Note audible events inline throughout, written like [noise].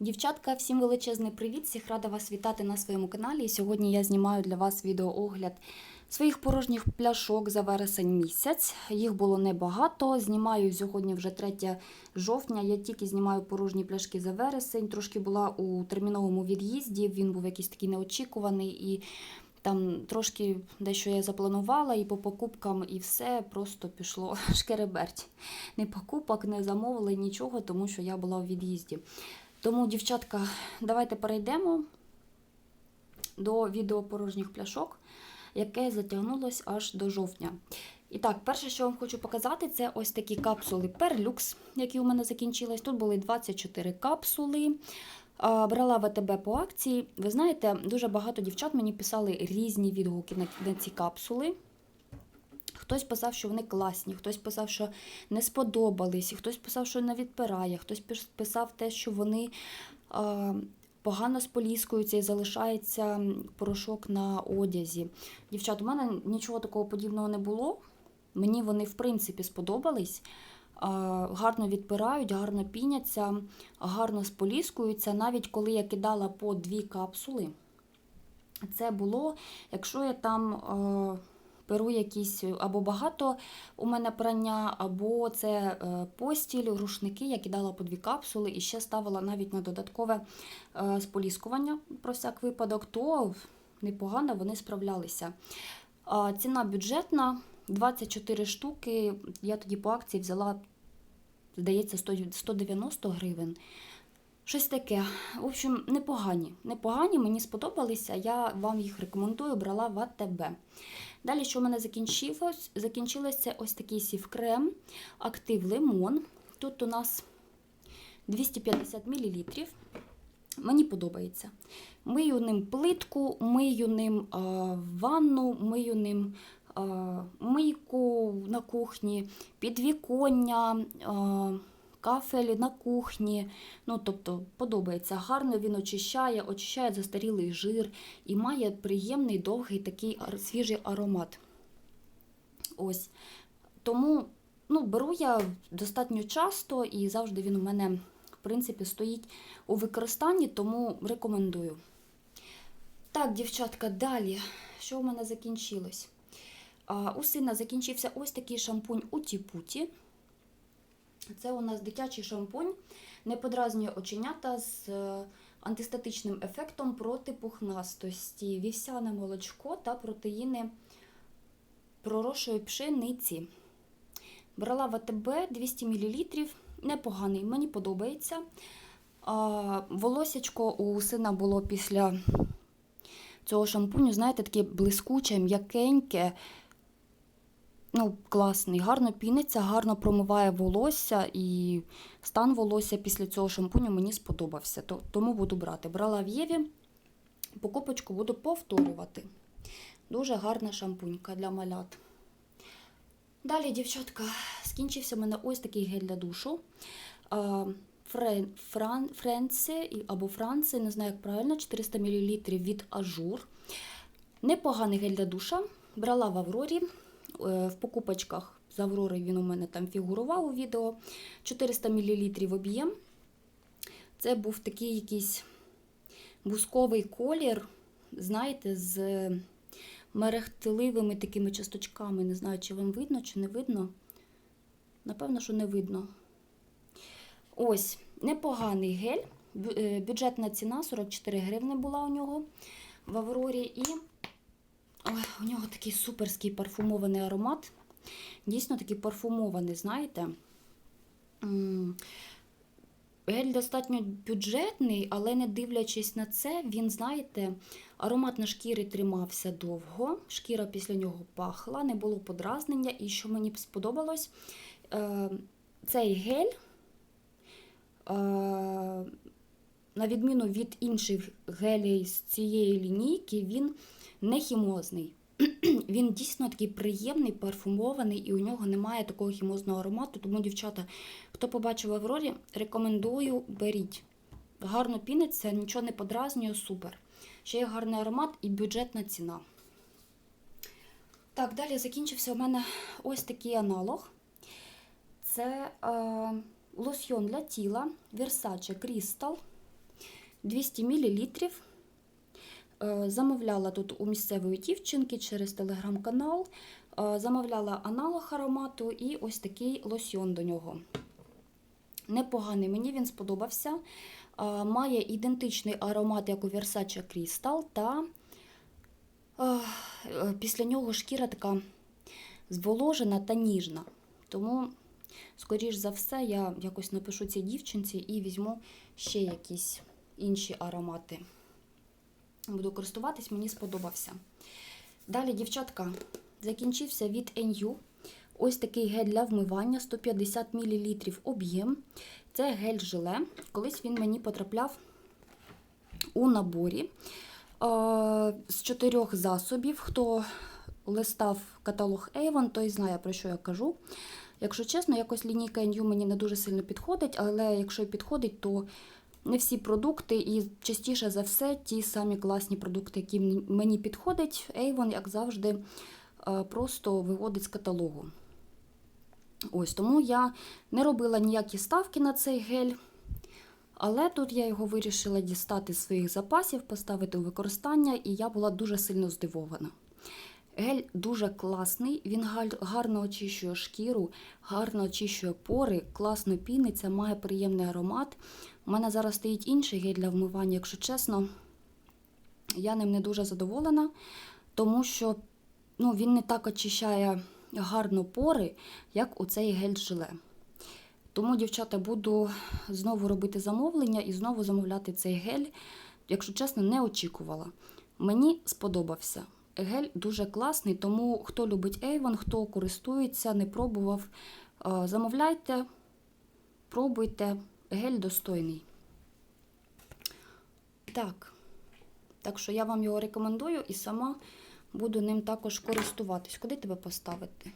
Дівчатка, всім величезний привіт! Всіх рада вас вітати на своєму каналі. Сьогодні я знімаю для вас відеоогляд своїх порожніх пляшок за вересень місяць. Їх було небагато. Знімаю сьогодні вже 3 жовтня. Я тільки знімаю порожні пляшки за вересень. Трошки була у терміновому від'їзді. Він був якийсь такий неочікуваний і. Там трошки дещо я запланувала, і по покупкам, і все просто пішло [laughs] шкереберть. Не покупок, не замовили нічого, тому що я була у від'їзді. Тому, дівчатка, давайте перейдемо до відео порожніх пляшок, яке затягнулось аж до жовтня. І так, перше, що вам хочу показати, це ось такі капсули Perlux, які у мене закінчились. Тут були 24 капсули. Брала ВТБ по акції. Ви знаєте, дуже багато дівчат мені писали різні відгуки на ці капсули. Хтось писав, що вони класні, хтось писав, що не сподобались, хтось писав, що не відпирає, хтось писав те, що вони а, погано споліскуються і залишається порошок на одязі. Дівчат, у мене нічого такого подібного не було. Мені вони, в принципі, сподобались. Гарно відпирають, гарно піняться, гарно споліскуються. Навіть коли я кидала по дві капсули, це було, якщо я там е, беру якісь або багато у мене прання, або це е, постіль, рушники, я кидала по дві капсули і ще ставила навіть на додаткове е, споліскування про всяк випадок, то непогано вони справлялися. Ціна бюджетна, 24 штуки. Я тоді по акції взяла, здається, 100 190 гривень. Щось таке. В общем, непогані. Непогані, мені сподобалися. Я вам їх рекомендую, брала в АТБ. Далі, що в мене закінчилось, закінчилось, це ось такий сів-крем, актив лимон. Тут у нас 250 мл. Мені подобається. Мию ним плитку, мию ним а, ванну, мию ним а, мийку на кухні, підвіконня. А, кафель на кухні. Ну, тобто, подобається гарно, він очищає, очищає застарілий жир і має приємний довгий такий свіжий аромат. Ось. Тому ну, беру я достатньо часто і завжди він у мене, в принципі, стоїть у використанні, тому рекомендую. Так, дівчатка, далі. Що у мене закінчилось? У сина закінчився ось такий шампунь у Тіпуті. Це у нас дитячий шампунь, не подразнює оченята з е, антистатичним ефектом проти пухнастості, вівсяне молочко та протеїни проросшої пшениці. Брала в АТБ 200 мл, непоганий, мені подобається. Волосячко у сина було після цього шампуню, знаєте, таке блискуче, м'якеньке. Ну, класний, гарно піниться, гарно промиває волосся, і стан волосся після цього шампуню мені сподобався. То- Тому буду брати. Брала в Єві, покупочку буду повторювати. Дуже гарна шампунька для малят. Далі, дівчатка, скінчився в мене ось такий гель для душу. А, Френ, Фран, Френце або Франце, не знаю, як правильно, 400 мл від Ажур. Непоганий гель для душа. Брала в Аврорі. Е, В покупочках з Аврори він у мене там фігурував у відео. 400 мл об'єм. Це був такий якийсь бусковий колір, знаєте, з мерехтливими такими часточками. Не знаю, чи вам видно, чи не видно. Напевно, що не видно. Ось, непоганий гель. Е, Бюджетна ціна 44 гривни була у нього в Аврорі. І У нього такий суперський парфумований аромат. Дійсно такий парфумований, знаєте. Гель достатньо бюджетний, але не дивлячись на це, він, знаєте, аромат на шкірі тримався довго. Шкіра після нього пахла, не було подразнення. І що мені сподобалось, е, цей гель, е, на відміну від інших гелей з цієї лінійки, він не хімозний. [clears throat] Він дійсно такий приємний, парфумований, і у нього немає такого хімозного аромату. Тому, дівчата, хто побачив Аврорі, рекомендую беріть. Гарно піниться, нічого не подразнює, супер. Ще є гарний аромат і бюджетна ціна. Так, далі закінчився у мене ось такий аналог. Це е, лосьйон для тіла Versace Crystal. 200 мл. Е, Замовляла тут у місцевої дівчинки через телеграм-канал. Е, Замовляла аналог аромату і ось такий лосьйон до нього. Непоганий, мені він сподобався. Е, Має ідентичний аромат, як у Versace Crystal, та після нього шкіра така зволожена та ніжна. Тому, скоріш за все, я якось напишу цій дівчинці і візьму ще якісь інші аромати. Буду користуватись, мені сподобався. Далі, дівчатка, закінчився від NU. Ось такий гель для вмивання 150 мл об'єм. Це гель-желе. Колись він мені потрапляв у наборі е, з чотирьох засобів. Хто листав каталог Avon, той знає, про що я кажу. Якщо чесно, якось лінійка NU мені не дуже сильно підходить, але якщо підходить, то не всі продукти, і частіше за все ті самі класні продукти, які мені- підходять. Avon, як завжди, е, просто виводить з каталогу. Ось тому я не робила ніякі ставки на цей гель. Але тут я його вирішила дістати з своїх запасів, поставити у використання, і я була дуже сильно здивована. Гель дуже класний, він гарно очищує шкіру, гарно очищує пори, класно піниться, має приємний аромат. У мене зараз стоїть інший гель для вмивання, якщо чесно, я ним не дуже задоволена, тому що ну, він не так очищає гарно пори, як у цей гель-желе. Тому, дівчата, буду знову робити замовлення і знову замовляти цей гель. Якщо чесно, не очікувала. Мені сподобався. Гель дуже класний, тому хто любить Avon, хто користується, не пробував, замовляйте, пробуйте. Гель достойний. Так. Так що я вам його рекомендую і сама буду ним також користуватись. Куди тебе поставити?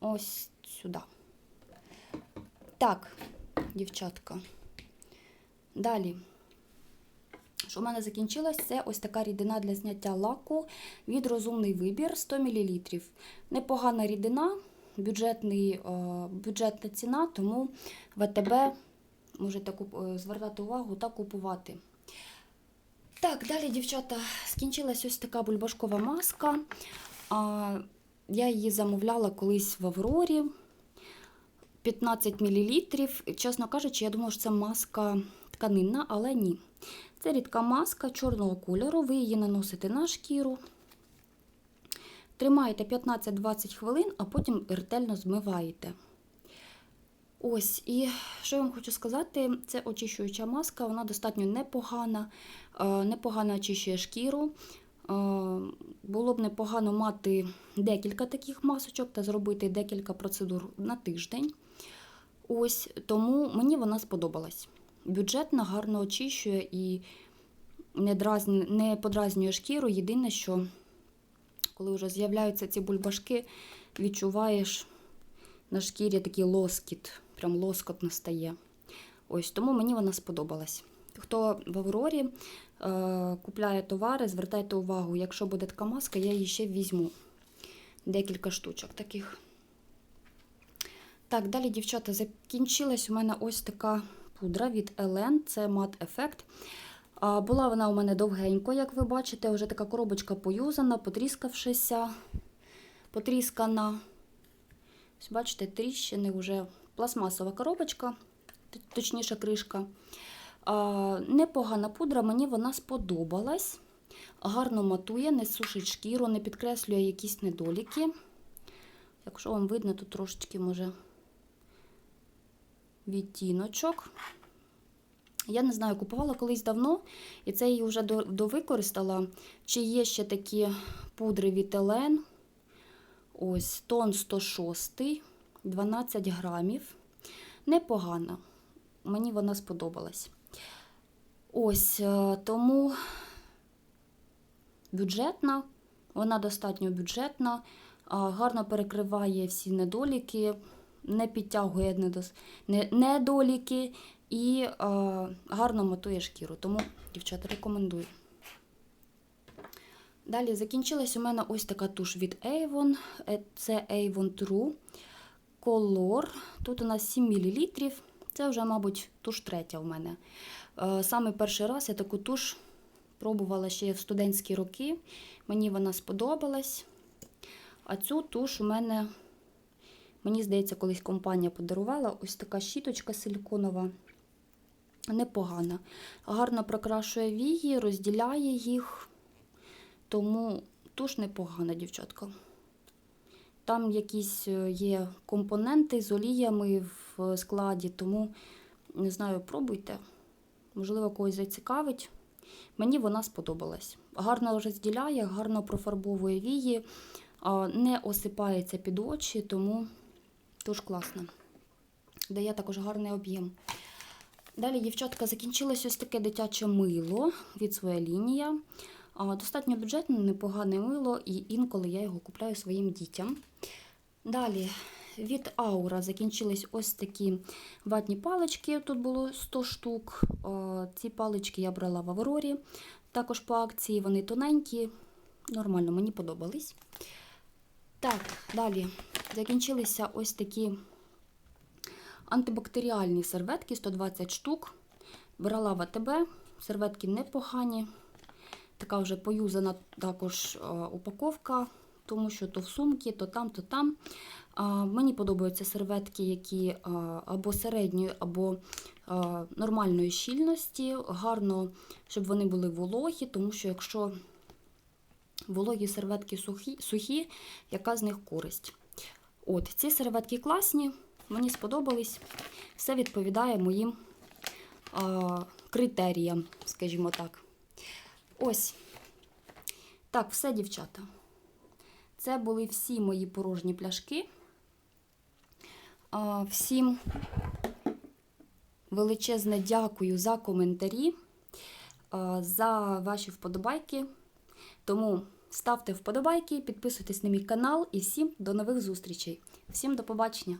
Ось сюди. Так, дівчатка. Далі. В мене закінчилось, це ось така рідина для зняття лаку від розумний вибір 100 мл. Непогана рідина, бюджетний, е, бюджетна ціна, тому ВТБ можете е, звертати увагу та купувати. Так, далі, дівчата, скінчилась ось така бульбашкова маска. Я її замовляла колись в Аврорі. 15 мл. Чесно кажучи, я думала, що це маска тканинна, але ні. Це рідка маска чорного кольору. Ви її наносите на шкіру. Тримаєте 15-20 хвилин, а потім ретельно змиваєте. Ось, і що я вам хочу сказати, це очищуюча маска, вона достатньо непогана, е, непогано очищує шкіру. Е, Було б непогано мати декілька таких масочок та зробити декілька процедур на тиждень. Ось тому мені вона сподобалась. Бюджетна, гарно очищує і не, дразні, не подразнює шкіру. Єдине, що коли вже з'являються ці бульбашки, відчуваєш на шкірі такий лоскіт, прям лоскот настає. Ось тому мені вона сподобалась. Хто в Аврорі е, купляє товари, звертайте увагу, якщо буде така маска, я її ще візьму. Декілька штучок таких. Так, далі, дівчата, закінчилась у мене ось така пудра від Елен, це мат ефект. Була вона у мене довгенько, як ви бачите, вже така коробочка поюзана, потріскавшися, потріскана. Ось, бачите, тріщини вже пластмасова коробочка, точніше кришка. Непогана пудра, мені вона сподобалась. Гарно матує, не сушить шкіру, не підкреслює якісь недоліки. Якщо вам видно, тут трошечки може відтіночок. Я не знаю, купувала колись давно, і це її вже довикористала. Чи є ще такі пудри від Елен? Ось, тон 106, 12 грамів. Непогана. Мені вона сподобалась. Ось, е, тому бюджетна, вона достатньо бюджетна, гарно перекриває всі недоліки, не підтягує недоліки і е, гарно матує шкіру. Тому, дівчата, рекомендую. Далі закінчилась у мене ось така туш від Avon. Е, Це Avon True Color. Тут у нас 7 мл. Це вже, мабуть, туш третя в мене. Е, Саме перший раз я таку туш пробувала ще в студентські роки. Мені вона сподобалась. А цю туш у мене, мені здається, колись компанія подарувала ось така щіточка силіконова. Непогана. Гарно прокрашує вії, розділяє їх. Тому туш непогана, дівчатка. Там якісь е, є компоненти з оліями в складі, тому не знаю, пробуйте. Можливо, когось зацікавить. Мені вона сподобалась. Гарно розділяє, гарно профарбовує вії, не осипається під очі, тому дуже класно. Дає також гарний об'єм. Далі, дівчатка, закінчилось ось таке дитяче мило від своя лінія. Достатньо бюджетне, непогане мило, і інколи я його купляю своїм дітям. Далі від Аура закінчились ось такі ватні палички. Тут було 100 штук. Ці палички я брала в Аврорі. Також по акції вони тоненькі. Нормально, мені подобались. Так, далі закінчилися ось такі антибактеріальні серветки 120 штук. Брала в АТБ, серветки непогані. Така вже поюзана також е, упаковка, тому що то в сумки, то там, то там. Мені подобаються серветки, які або середньої, або нормальної щільності. Гарно, щоб вони були вологі, тому що якщо вологі серветки сухі, сухі яка з них користь? От, ці серветки класні, мені сподобались. Все відповідає моїм а, критеріям, скажімо так. Ось. Так, все, дівчата. Це були всі мої порожні пляшки. А, Всім величезне дякую за коментарі, за ваші вподобайки. Тому ставте вподобайки, підписуйтесь на мій канал і всім до нових зустрічей. Всім до побачення!